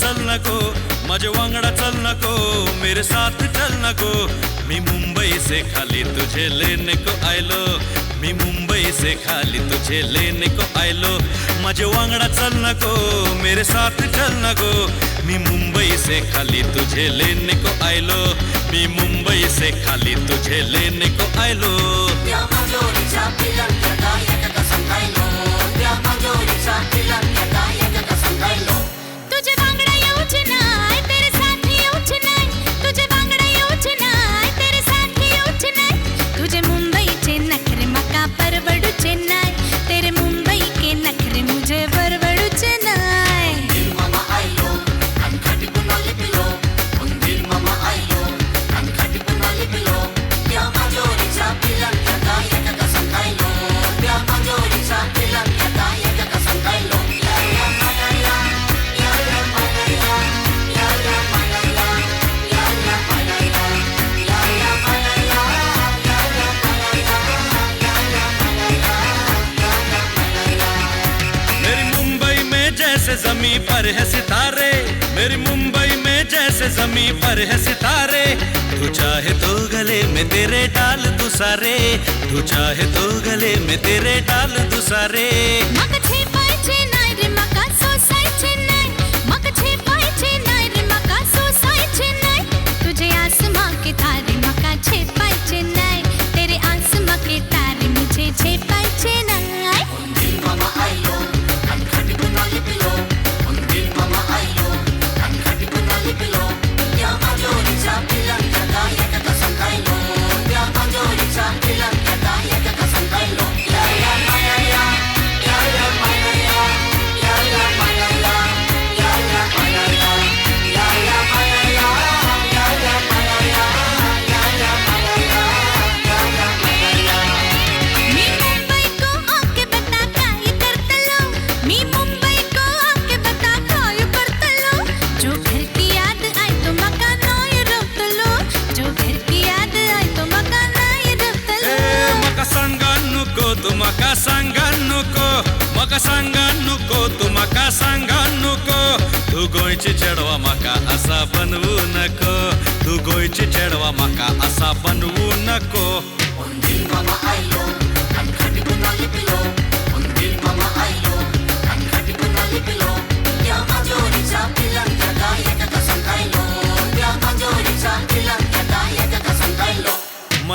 चल नको माझे वांगडा चल नको मेरे साथ चल नको. मी मुंबई से खाली तुझे लेने को आयलो. मी मुंबई से खाली तुझे लेने को आयलो. माझे वांगडा चल नको मेरे साथ चल नको. मी मुंबई से खाली तुझे लेने को आयलो. मी मुंबई से खाली तुझे लेने को आयलो. त्या जमी पर है सितारे। मेरी मुंबई में जैसे जमी पर है सितारे। तू चाहे तो गले में तेरे डाल तू सारे तू चाहे तो गले में तेरे डाल तू सारे तुमका सांगा नको म्हाका सांगा नको तुमका सांगा नको तू गोंयची चेडवा म्हाका आसा बनवू नको. तू गोंयची चेडवा म्हाका असा बनवू नको.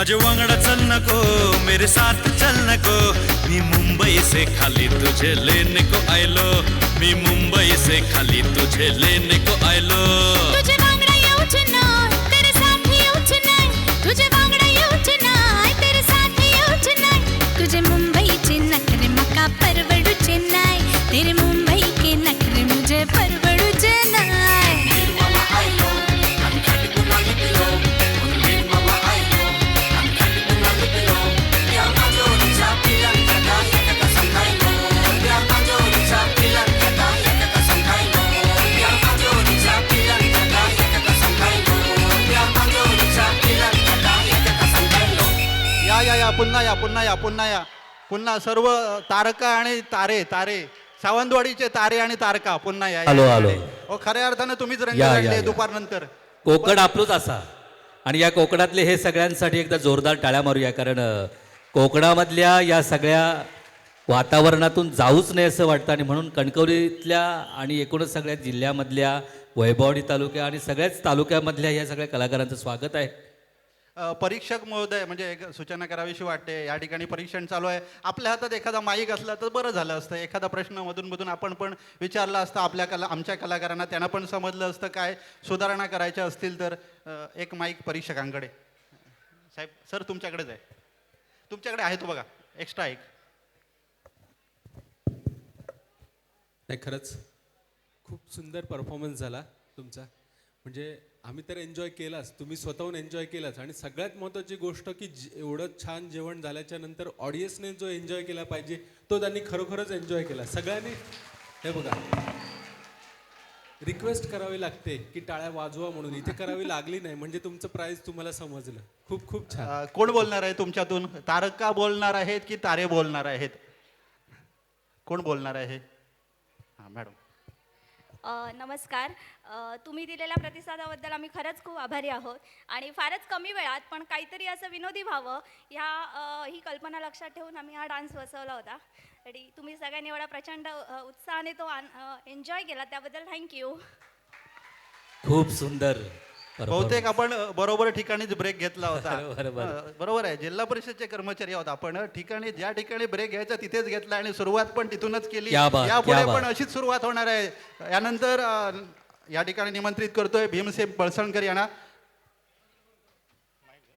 माझे वांगडा चल नको मेरे साथ चल नको. मी मुंबई से खाली तुझे लेने को आयलो. मी मुंबई से खाली तुझे लेने को आयलो. पुन्हा या पुन्हा या पुन्हा या. पुन्हा सर्व तारका आणि तारे तारे. सावंतवाडीचे तारे आणि तारका. पुन्हा या आलो. आलो. हो खऱ्या अर्थानं तुम्हीच रंग या, काढले या. दुपारनंतर. कोकण आपलंच असा. आणि या कोकणातले हे सगळ्यांसाठी एकदा जोरदार टाळ्या मारूया कारण अ, कोकणामधल्या या सगळ्या वातावरणातून जाऊच नाही असं वाटतं. आणि म्हणून कणकवलीतल्या आणि एकूणच सगळ्या जिल्ह्यामधल्या वैभववाडी तालुक्या आणि सगळ्याच तालुक्यामधल्या या सगळ्या कलाकारांचं स्वागत आहे. परीक्षक महोदय म्हणजे एक सूचना करावीशी वाटते. या ठिकाणी परीक्षण चालू आहे. आपल्या हातात एखादा माईक असला तर बरं झालं असतं. एखादा प्रश्न मधून मधून आपण पण विचारला असता आपल्या कला आमच्या कलाकारांना. त्यांना पण समजलं असतं काय सुधारणा करायच्या असतील तर एक माईक परीक्षकांकडे. साहेब सर तुमच्याकडेच आहे. तुमच्याकडे आहे तो बघा. एक्स्ट्रा एक. नाही खरंच खूप सुंदर परफॉर्मन्स झाला तुमचा. म्हणजे आम्ही तर एन्जॉय केलाच तुम्ही स्वतःहून एन्जॉय केलाच. आणि सगळ्यात महत्त्वाची गोष्ट की जे- एवढं छान जेवण झाल्याच्यानंतर ऑडियन्सने जो एन्जॉय केला पाहिजे तो त्यांनी खरोखरच एन्जॉय केला. सगळ्यांनी हे बघा. रिक्वेस्ट करावी लागते की टाळ्या वाजवा म्हणून. इथे करावी लागली नाही म्हणजे तुमचं प्राइस तुम्हाला समजलं. खूप खूप छान. कोण बोलणार आहे तुमच्यातून? तारका बोलणार आहेत की तारे बोलणार आहेत? कोण बोलणार आहे? हां मॅडम. नमस्कार. तुम्ही दिलेल्या प्रतिसादाबद्दल आम्ही खरंच खूप आभारी आहोत. आणि फारच कमी वेळात पण काहीतरी असं विनोदी व्हावं ह्या ही कल्पना लक्षात ठेवून आम्ही हा डान्स बसवला होता. तरी तुम्ही सगळ्यांनी एवढा प्रचंड उत्साहाने तो एन्जॉय केला त्याबद्दल थँक्यू. खूप सुंदर. बहुतेक आपण बरोबर ठिकाणीच ब्रेक घेतला होता. बरोबर, आहे. जिल्हा परिषदचे कर्मचारी आहोत आपण. ठिकाणी ज्या ठिकाणी ब्रेक घ्यायचा तिथेच घेतला आणि सुरुवात पण तिथूनच केली. यापुढे. पण अशीच सुरुवात होणार आहे. यानंतर या ठिकाणी निमंत्रित करतोय भीमसेन पळसणकर यांना.